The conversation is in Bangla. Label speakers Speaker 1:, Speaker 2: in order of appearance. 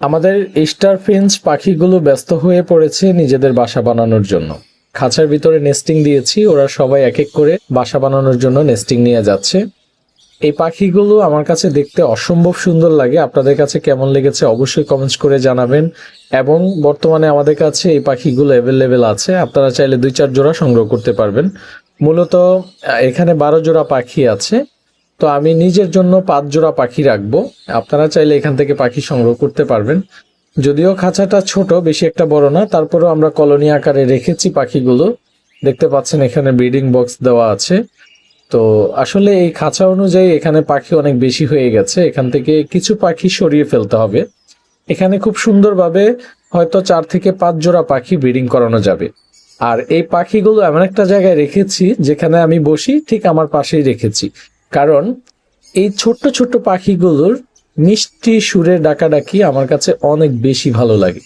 Speaker 1: আমাদের স্টার ফিন্স পাখিগুলো ব্যস্ত হয়ে পড়েছে নিজেদের বাসা বানানোর জন্য। খাঁচার ভিতরে নেস্টিং দিয়েছি, ওরা সবাই এক এক করে বাসা বানানোর জন্য নেস্টিং নিয়ে যাচ্ছে। এই পাখিগুলো আমার কাছে দেখতে অসম্ভব সুন্দর লাগে। আপনাদের কাছে কেমন লেগেছে অবশ্যই কমেন্টস করে জানাবেন। এবং বর্তমানে আমাদের কাছে এই পাখিগুলো অ্যাভেলেবেল আছে। আপনারা চাইলে দুই চার জোড়া সংগ্রহ করতে পারবেন। মূলত এখানে বারো জোড়া পাখি আছে। তো আমি নিজের জন্য পাঁচ জোড়া পাখি রাখব। আপনারা চাইলে এখান থেকে পাখি সংগ্রহ করতে পারবেন। যদিও খাঁচাটা ছোট, বেশি একটা বড় না, তারপরেও আমরা কলোনি আকারে রেখেছি পাখিগুলো। দেখতে পাচ্ছেন এখানে ব্রিডিং বক্স দেওয়া আছে। তো আসলে এই খাঁচা অনুযায়ী এখানে পাখি অনেক বেশি হয়ে গেছে। এখান থেকে কিছু পাখি সরিয়ে ফেলতে হবে। এখানে খুব সুন্দরভাবে হয়তো চার থেকে পাঁচ জোড়া পাখি ব্রিডিং করানো যাবে। আর এই পাখিগুলো এমন একটা জায়গায় রেখেছি, যেখানে আমি বসি, ঠিক আমার পাশেই রেখেছি। কারণ এই ছোট্ট ছোট্ট পাখিগুলোর মিষ্টি সুরে ডাকাডাকি আমার কাছে অনেক বেশি ভালো লাগে।